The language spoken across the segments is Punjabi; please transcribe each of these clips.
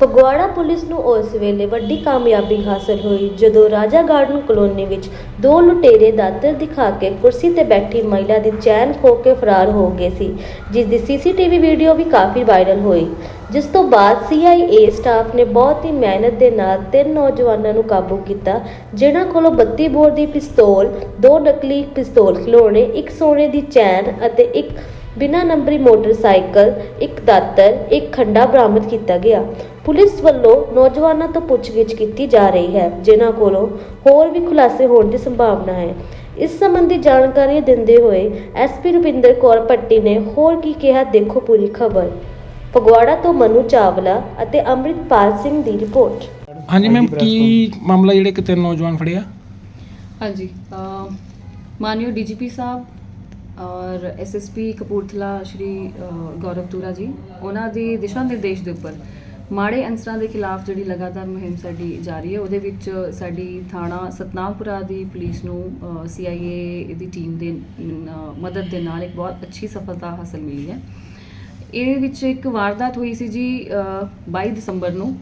ਫਗਵਾੜਾ ਪੁਲਿਸ ਨੂੰ ਉਸ ਵੇਲੇ ਵੱਡੀ ਕਾਮਯਾਬੀ ਹਾਸਲ ਹੋਈ, ਜਦੋਂ ਰਾਜਾ ਗਾਰਡਨ ਕਲੋਨੀ ਵਿੱਚ ਦੋ ਲੁਟੇਰੇ ਦਾਤਰ ਦਿਖਾ ਕੇ ਕੁਰਸੀ ਤੇ ਬੈਠੀ ਮਹਿਲਾ ਦੀ ਚੈਨ ਖੋ ਕੇ ਫਰਾਰ ਹੋ ਗਏ ਸੀ, ਜਿਸ ਦੀ ਸੀਸੀਟੀਵੀ ਵੀਡੀਓ ਵੀ ਕਾਫੀ ਵਾਇਰਲ ਹੋਈ। ਜਿਸ ਤੋਂ ਬਾਅਦ CIA ਸਟਾਫ ਨੇ ਬਹੁਤ ਹੀ ਮਿਹਨਤ ਦੇ ਨਾਲ ਤਿੰਨ ਨੌਜਵਾਨਾਂ ਨੂੰ ਕਾਬੂ ਕੀਤਾ, ਜਿਨ੍ਹਾਂ ਕੋਲੋਂ 32 ਬੋਰ ਦੀ ਪਿਸਤੌਲ, ਦੋ ਨਕਲੀ ਪਿਸਤੌਲ ਖਿਡੌਣੇ ਇੱਕ ਸੋਨੇ ਦੀ ਚੈਨ ਅਤੇ ਇੱਕ ਬਿਨਾਂ ਨੰਬਰੀ ਮੋਟਰਸਾਈਕਲ ਇੱਕ ਦਾਤਰ ਇੱਕ ਖੰਡਾ ਬਰਾਮਦ ਕੀਤਾ ਗਿਆ। ਪੁਲਿਸ ਵੱਲੋਂ ਨੌਜਵਾਨਾਂ ਤੋਂ ਪੁੱਛਗਿੱਛ ਕੀਤੀ ਜਾ ਰਹੀ ਹੈ ਜਿਨ੍ਹਾਂ ਕੋਲੋਂ ਹੋਰ ਵੀ ਖੁਲਾਸੇ ਹੋਣ ਦੀ ਸੰਭਾਵਨਾ ਹੈ। ਇਸ ਸੰਬੰਧੀ ਜਾਣਕਾਰੀ ਦਿੰਦੇ ਹੋਏ ਐਸਪੀ ਰੁਪਿੰਦਰ ਕੌਰ ਪੱਟੀ ਨੇ ਹੋਰ ਕੀ ਕਿਹਾ ਦੇਖੋ ਪੂਰੀ ਖਬਰ। ਫਗਵਾੜਾ ਤੋਂ ਮਨੂ ਚਾਵਲਾ ਅਤੇ ਅੰਮ੍ਰਿਤਪਾਲ ਸਿੰਘ ਦੀ ਰਿਪੋਰਟ। ਹਾਂਜੀ ਮੈਮ ਕੀ ਮਾਮਲਾ ਜਿਹੜੇ ਕਿ ਤਿੰਨ ਨੌਜਵਾਨ ਫੜਿਆ ਹਾਂਜੀ ਮਾਨਯੋਗ ਡੀਜੀਪੀ ਸਾਹਿਬ ਔਰ ਐਸਐਸਪੀ ਕਪੂਰਥਲਾ ਸ਼੍ਰੀ ਅ, ਜੀ ਉਹਨਾਂ ਦੇ ਦਿਸ਼ਾ ਨਿਰਦੇਸ਼ ਦੇ ਉੱਪਰ ਮਾੜੇ ਅੰਸਰਾਂ ਦੇ ਖਿਲਾਫ ਜਿਹੜੀ ਲਗਾਤਾਰ ਮੁਹਿੰਮ ਸਾਡੀ ਜਾਰੀ ਹੈ ਉਹਦੇ ਵਿੱਚ ਸਾਡੀ ਥਾਣਾ ਸਤਨਾਮਪੁਰਾ ਦੀ ਪੁਲਿਸ ਨੂੰ ਸੀਆਈਏ ਦੀ ਟੀਮ ਦੇ ਮਦਦ ਦੇ ਨਾਲ ਇੱਕ ਬਹੁਤ ਅੱਛੀ ਸਫਲਤਾ ਹਾਸਲ ਮਿਲੀ ਹੈ। ਇਹਦੇ ਵਿੱਚ ਇੱਕ ਵਾਰਦਾਤ ਹੋਈ ਸੀ ਜੀ ਅ, 22 ਦਸੰਬਰ ਨੂੰ।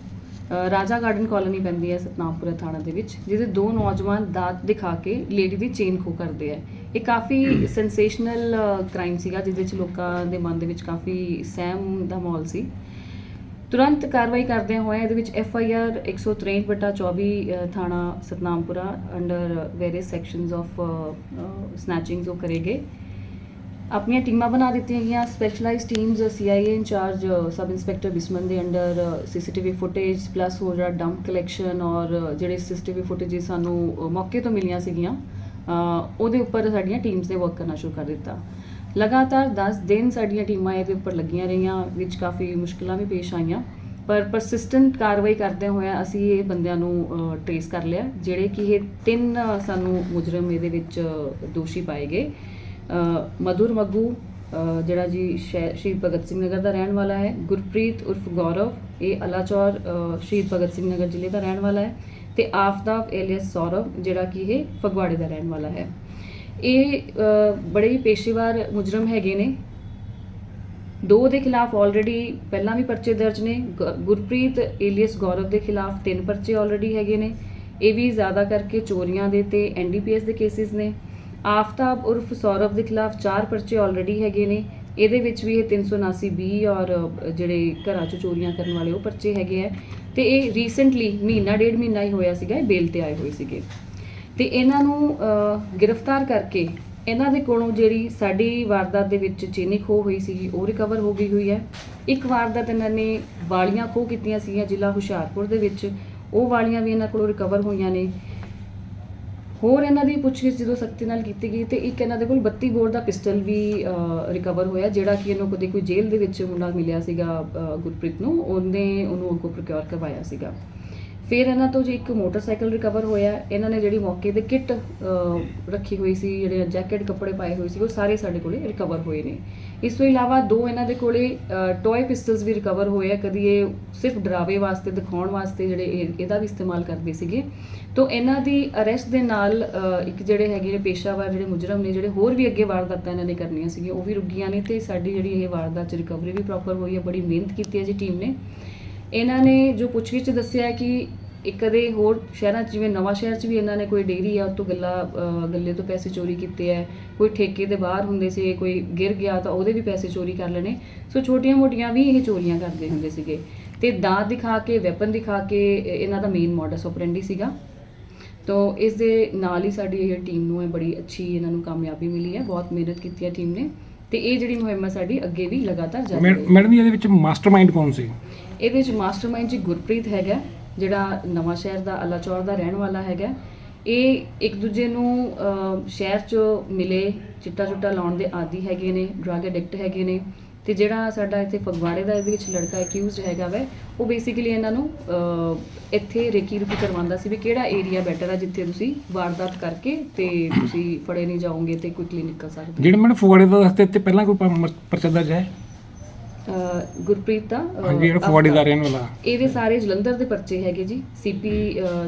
ਰਾਜਾ ਗਾਰਡਨ ਕਾਲੋਨੀ ਪੈਂਦੀ ਹੈ ਸਤਨਾਮਪੁਰਾ ਥਾਣਾ ਦੇ ਵਿੱਚ, ਜਿਹਦੇ ਦੋ ਨੌਜਵਾਨ ਦਾਤ ਦਿਖਾ ਕੇ ਲੇਡੀ ਦੀ ਚੇਨ ਖੋ ਕਰਦੇ ਆ। ਇਹ ਕਾਫੀ ਸੈਂਸੇਸ਼ਨਲ ਕ੍ਰਾਈਮ ਸੀਗਾ, ਜਿਹਦੇ ਵਿੱਚ ਲੋਕਾਂ ਦੇ ਮਨ ਦੇ ਵਿੱਚ ਕਾਫੀ ਸਹਿਮ ਦਾ ਮਾਹੌਲ ਸੀ। ਤੁਰੰਤ ਕਾਰਵਾਈ ਕਰਦਿਆਂ ਹੋਇਆ ਇਹਦੇ ਵਿੱਚ ਐਫ ਆਈ ਆਰ 163 ਬਟਾ 24 ਥਾਣਾ Satnampura under various sections of snatchings ਉਹ ਕਰੇਗੇ ਆਪਣੀਆਂ ਟੀਮਾਂ ਬਣਾ ਦਿੱਤੀਆਂ ਗਈਆਂ specialised teams CIA incharge sub inspector Bisman ਦੇ ਅੰਡਰ ਸੀਸੀਟੀਵੀ ਫੁਟੇਜ ਪਲੱਸ ਹੋਰ ਜਿਹੜਾ ਡੰਪ ਕਲੈਕਸ਼ਨ ਔਰ ਜਿਹੜੇ ਸੀਸੀਟੀਵੀ ਫੁਟੇਜ ਸਾਨੂੰ ਮੌਕੇ ਤੋਂ ਮਿਲੀਆਂ ਸੀਗੀਆਂ ਉਹਦੇ ਉੱਪਰ ਸਾਡੀਆਂ ਟੀਮਸ ਨੇ ਵਰਕ ਕਰਨਾ ਸ਼ੁਰੂ ਕਰ ਦਿੱਤਾ। ਲਗਾਤਾਰ 10 ਦਿਨ ਸਾਡੀਆਂ ਟੀਮਾਂ ਇਹਦੇ ਉੱਪਰ ਲੱਗੀਆਂ ਰਹੀਆਂ, ਵਿੱਚ ਕਾਫੀ ਮੁਸ਼ਕਲਾਂ ਵੀ ਪੇਸ਼ ਆਈਆਂ, ਪਰ ਪਰਸਿਸਟੈਂਟ ਕਾਰਵਾਈ ਕਰਦੇ ਹੋਇਆ ਅਸੀਂ ਇਹ ਬੰਦਿਆਂ ਨੂੰ ਟ੍ਰੇਸ ਕਰ ਲਿਆ, ਜਿਹੜੇ ਕਿ ਇਹ ਤਿੰਨ ਸਾਨੂੰ ਮੁਜਰਮ ਇਹਦੇ ਵਿੱਚ ਦੋਸ਼ੀ ਪਾਏ ਗਏ। ਮਧੁਰ ਮੱਗੂ ਜਿਹੜਾ ਜੀ ਸ਼ਹਿ- ਸ਼ਹੀਦ ਭਗਤ ਸਿੰਘ ਨਗਰ ਦਾ ਰਹਿਣ ਵਾਲਾ ਹੈ, ਗੁਰਪ੍ਰੀਤ ਉਰਫ ਗੌਰਵ, ਇਹ ਅਲਾਚੌਰ ਸ਼ਹੀਦ ਭਗਤ ਸਿੰਘ ਨਗਰ ਜ਼ਿਲ੍ਹੇ ਦਾ ਰਹਿਣ ਵਾਲਾ ਹੈ ਤੇ ਆਫਤਾਬ ਏਲੀਅਸ ਸੌਰਵ, ਜਿਹੜਾ ਕਿ ਇਹ ਫਗਵਾੜੇ ਦਾ ਰਹਿਣ ਵਾਲਾ ਹੈ। ਇਹ ਬੜੇ ਹੀ ਪੇਸ਼ੇਵਾਰ ਮੁਜਰਮ ਹੈਗੇ ਨੇ। ਦੋ ਦੇ ਖਿਲਾਫ ਆਲਰੇਡੀ ਪਹਿਲਾਂ ਵੀ ਪਰਚੇ ਦਰਜ ਨੇ ਗੁਰਪ੍ਰੀਤ ਏਲੀਅਸ ਗੌਰਵ ਦੇ ਖਿਲਾਫ ਤਿੰਨ ਪਰਚੇ ਆਲਰੇਡੀ ਹੈਗੇ ਨੇ। ਇਹ ਵੀ ਜ਼ਿਆਦਾ ਕਰਕੇ ਚੋਰੀਆਂ ਦੇ ਤੇ ਐਨਡੀਪੀਐਸ ਦੇ ਕੇਸਿਸ ਨੇ। ਆਫਤਾਬ ਉਰਫ ਸੌਰਵ ਦੇ ਖਿਲਾਫ ਚਾਰ ਪਰਚੇ ਆਲਰੇਡੀ ਹੈਗੇ ਨੇ। ਇਹਦੇ ਵਿੱਚ ਵੀ ਇਹ 379 ਬੀ ਔਰ ਜਿਹੜੇ ਘਰਾਂ 'ਚ ਚੋਰੀਆਂ ਕਰਨ ਵਾਲੇ ਉਹ ਪਰਚੇ ਹੈਗੇ ਆ। ਤੇ ਇਹ ਰੀਸੈਂਟਲੀ ਮਹੀਨਾ, ਡੇਢ ਮਹੀਨਾ ਹੀ ਹੋਇਆ ਸੀਗਾ, ਇਹ ਬੇਲ ਤੇ ਆਏ ਹੋਏ ਸੀਗੇ। ਤੇ ਇਹਨਾਂ ਨੂੰ ਗ੍ਰਿਫਤਾਰ ਕਰਕੇ ਇਹਨਾਂ ਦੇ ਕੋਲੋਂ ਜਿਹੜੀ ਸਾਡੀ ਵਾਰਦਾਤ ਦੇ ਵਿੱਚ ਚੀਨੀ ਖੋ ਹੋਈ ਸੀਗੀ, ਉਹ ਰਿਕਵਰ ਹੋ ਗਈ ਹੋਈ ਹੈ। ਇੱਕ ਵਾਰਦਾਤ ਇਹਨਾਂ ਨੇ ਵਾਲੀਆਂ ਖੋ ਕੀਤੀਆਂ ਸੀਗੀਆਂ ਜ਼ਿਲ੍ਹਾ ਹੁਸ਼ਿਆਰਪੁਰ ਦੇ ਵਿੱਚ। ਉਹ ਵਾਲੀਆਂ ਵੀ ਇਹਨਾਂ ਕੋਲੋਂ ਰਿਕਵਰ ਹੋਈਆਂ ਨੇ। ਹੋਰ ਇਹਨਾਂ ਦੀ ਪੁੱਛਗਿੱਛ ਜਦੋਂ ਸਖਤੀ ਨਾਲ ਕੀਤੀ ਗਈ ਤੇ ਇੱਕ ਇਹਨਾਂ ਦੇ ਕੋਲ 32 ਬੋਰ ਦਾ ਪਿਸਟਲ ਵੀ ਰਿਕਵਰ ਹੋਇਆ, ਜਿਹੜਾ ਕਿ ਇਹਨੂੰ ਕਦੇ ਕੋਈ ਜੇਲ੍ਹ ਦੇ ਵਿੱਚ ਮੁੰਡਾ ਮਿਲਿਆ ਸੀਗਾ ਗੁਰਪ੍ਰੀਤ ਨੂੰ, ਉਹਨੇ ਉਹਨੂੰ ਅੱਗੋਂ ਪ੍ਰੋਕਿਓਰ ਕਰਵਾਇਆ ਸੀਗਾ। ਫਿਰ ਇਹਨਾਂ ਤੋਂ ਜੀ ਇੱਕ ਮੋਟਰਸਾਈਕਲ ਰਿਕਵਰ ਹੋਇਆ, ਇਹਨਾਂ ਨੇ ਜਿਹੜੀ ਮੌਕੇ ਤੇ ਕਿੱਟ ਰੱਖੀ ਹੋਈ ਸੀ, ਜਿਹੜੇ ਜੈਕਟ ਕੱਪੜੇ ਪਾਏ ਹੋਏ ਸੀ, ਉਹ ਸਾਰੇ ਸਾਡੇ ਕੋਲੇ ਰਿਕਵਰ ਹੋਏ ਨੇ। ਇਸ ਤੋਂ ਇਲਾਵਾ ਦੋ ਇਹਨਾਂ ਦੇ ਕੋਲੇ ਟੌਏ ਪਿਸਟਲਸ ਵੀ ਰਿਕਵਰ ਹੋਏ ਆ, ਕਦੀ ਇਹ ਸਿਰਫ ਡਰਾਵੇ ਵਾਸਤੇ, ਦਿਖਾਉਣ ਵਾਸਤੇ ਜਿਹੜੇ ਇਹ- ਇਹਦਾ ਵੀ ਇਸਤੇਮਾਲ ਕਰਦੇ ਸੀਗੇ। ਤੋਂ ਇਹਨਾਂ ਦੀ ਅਰੈਸਟ ਦੇ ਨਾਲ ਇੱਕ ਜਿਹੜੇ ਹੈਗੇ ਨੇ ਪੇਸ਼ਾਵਰ, ਜਿਹੜੇ ਮੁਜਰਮ ਨੇ, ਜਿਹੜੇ ਹੋਰ ਵੀ ਅੱਗੇ ਵਾਰਦਾਤਾਂ ਇਹਨਾਂ ਨੇ ਕਰਨੀਆਂ ਸੀਗੀਆਂ, ਉਹ ਵੀ ਰੁਕ ਗਈਆਂ ਨੇ ਤੇ ਸਾਡੀ ਜਿਹੜੀ ਇਹ ਵਾਰਦਾਤ ਚ ਰਿਕਵਰੀ ਵੀ ਪ੍ਰੋਪਰ ਹੋਈ ਹੈ ਬੜੀ ਮਿਹਨਤ ਕੀਤੀ ਹੈ ਜੀ ਟੀਮ ਨੇ। ਇਹਨਾਂ ਨੇ ਜੋ ਪੁੱਛਗਿੱਛ ਦੱਸਿਆ ਕਿ ਇੱਕ ਕਦੇ ਹੋਰ ਸ਼ਹਿਰਾਂ 'ਚ, ਜਿਵੇਂ ਨਵਾਂ ਸ਼ਹਿਰ 'ਚ ਵੀ ਇਹਨਾਂ ਨੇ ਕੋਈ ਡੇਰੀ ਆ, ਉਹ ਤੋਂ ਗੱਲਾ ਗੱਲੇ ਤੋਂ ਪੈਸੇ ਚੋਰੀ ਕੀਤੇ ਹੈ ਕੋਈ ਠੇਕੇ ਦੇ ਬਾਹਰ ਹੁੰਦੇ ਸੀ ਕੋਈ ਗਿਰ ਗਿਆ ਤਾਂ ਉਹਦੇ ਵੀ ਪੈਸੇ ਚੋਰੀ ਕਰ ਲੈਣੇ। ਸੋ ਛੋਟੀਆਂ-ਮੋਟੀਆਂ ਵੀ ਇਹ ਚੋਰੀਆਂ ਕਰਦੇ ਹੁੰਦੇ ਸੀਗੇ। ਤੇ ਦਾਤ ਦਿਖਾ ਕੇ, ਵੈਪਨ ਦਿਖਾ ਕੇ ਇਹਨਾਂ ਦਾ ਮੇਨ ਮੋਡਸ ਆਪਰੈਂਡੀ ਸੀਗਾ। ਤੋ ਇਸ ਦੇ ਨਾਲ ਹੀ ਸਾਡੀ ਇਹ ਟੀਮ ਨੂੰ ਹੈ ਬੜੀ ਅੱਛੀ ਇਹਨਾਂ ਨੂੰ ਕਾਮਯਾਬੀ ਮਿਲੀ ਹੈ। ਬਹੁਤ ਮਿਹਨਤ ਕੀਤੀ ਹੈ ਟੀਮ ਨੇ। ਤੇ ਇਹ ਜਿਹੜੀ ਮੁਹਿੰਮ ਹੈ ਸਾਡੀ ਅੱਗੇ ਵੀ ਲਗਾਤਾਰ ਜਾਰੀ ਰਹੇਗੀ। ਮੈਡਮ ਜੀ ਇਹਦੇ ਵਿੱਚ ਮਾਸਟਰਮਾਈਂਡ ਕੌਣ ਸੀ? ਇਹਦੇ ਵਿੱਚ ਮਾਸਟਰਮਾਈਂਡ ਜੀ ਗੁਰਪ੍ਰੀਤ ਹੈਗਾ ਜਿਹੜਾ ਨਵਾਂ ਸ਼ਹਿਰ ਦਾ ਅਲਾਚੌਰ ਦਾ ਰਹਿਣ ਵਾਲਾ ਹੈਗਾ। ਇਹ ਇੱਕ ਦੂਜੇ ਨੂੰ ਸ਼ਹਿਰ 'ਚ ਮਿਲੇ ਚਿੱਟਾ ਚੁੱਟਾ ਲਾਉਣ ਦੇ ਆਦੀ ਹੈਗੇ ਨੇ ਡਰੱਗ ਐਡਿਕਟ ਹੈਗੇ ਨੇ। ਤੇ ਜਿਹੜਾ ਸਾਡਾ ਇੱਥੇ ਫਗਵਾੜੇ ਦਾ ਇਹਦੇ ਵਿੱਚ ਲੜਕਾ ਅਕਿਊਜ਼ਡ ਹੈਗਾ ਵੈ, ਉਹ ਬੇਸਿਕਲੀ ਇਹਨਾਂ ਨੂੰ ਇੱਥੇ ਰੇਕੀ ਰੁਕੀ ਕਰਵਾਉਂਦਾ ਸੀ ਵੀ ਕਿਹੜਾ ਏਰੀਆ ਬੈਟਰ ਆ ਜਿੱਥੇ ਤੁਸੀਂ ਵਾਰਦਾਤ ਕਰਕੇ ਤੇ ਤੁਸੀਂ ਫੜੇ ਨਹੀਂ ਜਾਓਗੇ ਤੇ ਕੁਇਕਲੀ ਨਿਕਲ ਸਕਦੇ ਜਿਹੜੇ ਮੈਨੂੰ ਫਗਵਾੜੇ ਦਾ ਰਸਤੇ ਤੇ ਪਹਿਲਾਂ ਕੋਈ ਪਰਚਾ ਦਰਜ ਹੈ? ਗੁਰਪ੍ਰੀਤ ਦਾ ਹਾਂਜੀ ਜਿਹੜਾ ਫਗਵਾੜੇ ਦਾ ਰਹਿਣ ਵਾਲਾ ਇਹਦੇ ਸਾਰੇ ਜਲੰਧਰ ਦੇ ਪਰਚੇ ਹੈਗੇ ਜੀ। ਸੀਪੀ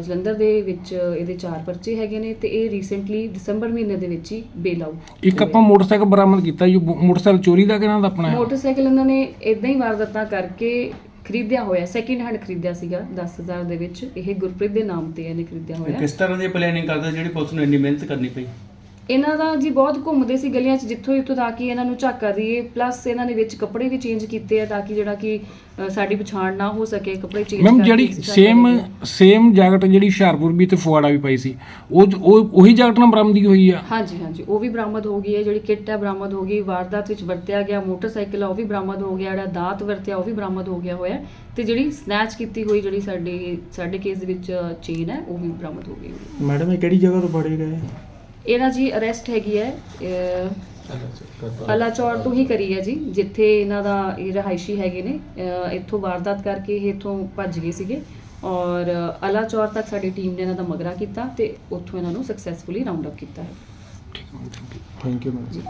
ਜਲੰਧਰ ਦੇ ਵਿੱਚ ਇਹਦੇ ਚਾਰ ਪਰਚੇ ਹੈਗੇ ਨੇ ਤੇ ਇਹ ਰੀਸੈਂਟਲੀ ਦਸੰਬਰ ਮਹੀਨੇ ਦੇ ਵਿੱਚ ਹੀ ਬੇਲ ਆਊਟ ਇੱਕ ਆਪਾਂ ਮੋਟਰਸਾਈਕਲ ਬਰਾਮਦ ਕੀਤਾ ਜੀ ਮੋਟਰਸਾਈਕਲ ਚੋਰੀ ਦਾ ਕਿਹਨਾਂ ਦਾ ਆਪਣਾ ਹੈ? ਮੋਟਰਸਾਈਕਲ ਇਹਨਾਂ ਨੇ ਇਦਾਂ ਹੀ ਵਾਰਦਾਤਾਂ ਕਰਕੇ ਖਰੀਦਿਆ ਹੋਇਆ ਸੈਕਿੰਡ ਹੈਂਡ ਖਰੀਦਿਆ ਸੀਗਾ 10000 ਦੇ ਵਿੱਚ। ਇਹ ਗੁਰਪ੍ਰੀਤ ਦੇ ਨਾਮ ਤੇ ਇਹਨੇ ਖਰੀਦਿਆ ਇਹ ਹੋਇਆ। ਕਿਸ ਤਰ੍ਹਾਂ ਦੀ ਪਲੈਨਿੰਗ ਕਰਦਾ ਜਿਹੜੀ ਪੁਲਿਸ ਨੂੰ ਇੰਨੀ ਮਿਹਨਤ ਕਰਨੀ ਪਈ? ਇਹਨਾਂ ਦਾ ਜੀ ਬਹੁਤ ਘੁੰਮਦੇ ਸੀ ਗਲੀਆਂ 'ਚ ਜਿੱਥੋਂ ਇੱਥੋਂ ਤਾਂ ਕਿ ਇਹਨਾਂ ਨੂੰ ਝਾਕਾ ਦਈਏ ਪਲੱਸ ਇਹਨਾਂ ਨੇ ਵਿੱਚ ਕੱਪੜੇ ਵੀ ਚੇਂਜ ਕੀਤੇ ਆ ਤਾਂ ਕਿ ਜਿਹੜਾ ਕਿ ਸਾਡੀ ਪਛਾਣ ਨਾ ਹੋ ਸਕੇ ਕੱਪੜੇ ਚੇਂਜ ਮੈਮ ਜਿਹੜੀ ਸੇਮ ਸੇਮ ਜੈਕਟ ਜਿਹੜੀ ਹੁਸ਼ਿਆਰਪੁਰ ਵੀ ਤੇ ਫੁਆੜਾ ਵੀ ਪਾਈ ਸੀ ਉਹ ਉਹ ਉਹੀ ਜੈਕਟ ਨਾਲ ਬਰਾਮਦੀ ਹੋਈ ਆ? ਹਾਂਜੀ ਹਾਂਜੀ ਉਹ ਵੀ ਬਰਾਮਦ ਹੋ ਗਈ ਹੈ ਜਿਹੜੀ ਕਿੱਟ ਹੈ ਬਰਾਮਦ ਹੋ ਗਈ ਵਾਰਦਾਤ ਵਿੱਚ ਵਰਤਿਆ ਗਿਆ ਮੋਟਰਸਾਈਕਲ ਆ ਉਹ ਵੀ ਬਰਾਮਦ ਹੋ ਗਿਆ ਜਿਹੜਾ ਦਾਤ ਵਰਤਿਆ ਉਹ ਵੀ ਬਰਾਮਦ ਹੋ ਗਿਆ ਹੋਇਆ ਤੇ ਜਿਹੜੀ ਸਨੈਚ ਕੀਤੀ ਹੋਈ ਜਿਹੜੀ ਸਾਡੇ ਸਾਡੇ ਕੇਸ ਦੇ ਵਿੱਚ ਚੇਨ ਹੈ ਉਹ ਵੀ ਬਰਾਮਦ ਹੋ ਗਈ ਮੈਡਮ ਇਹ ਕਿਹੜੀ ਜਗ੍ਹਾ ਤੋਂ ਫੜੇ ਗਏ। ਇਹਨਾਂ ਜੀ ਅਰੈਸਟ ਹੈਗੀ ਹੈ ਅਲਾਚੌਰ ਤੋਂ ਹੀ ਕਰੀ ਹੈ ਜੀ, ਜਿੱਥੇ ਇਹਨਾਂ ਦਾ ਇਹ ਰਹਾਇਸ਼ੀ ਹੈਗੇ ਨੇ ਇੱਥੋਂ ਵਾਰਦਾਤ ਕਰਕੇ ਇਹ ਇੱਥੋਂ ਭੱਜ ਗਏ ਸੀਗੇ ਔਰ ਅਲਾਚੌਰ ਤੱਕ ਸਾਡੀ ਟੀਮ ਨੇ ਇਹਨਾਂ ਦਾ ਮਗਰਾ ਕੀਤਾ ਤੇ ਉੱਥੋਂ ਇਹਨਾਂ ਨੂੰ ਸਕਸੈਸਫੁਲੀ ਰਾਉਂਡ ਅਪ ਕੀਤਾ ਹੈ। Thank you madam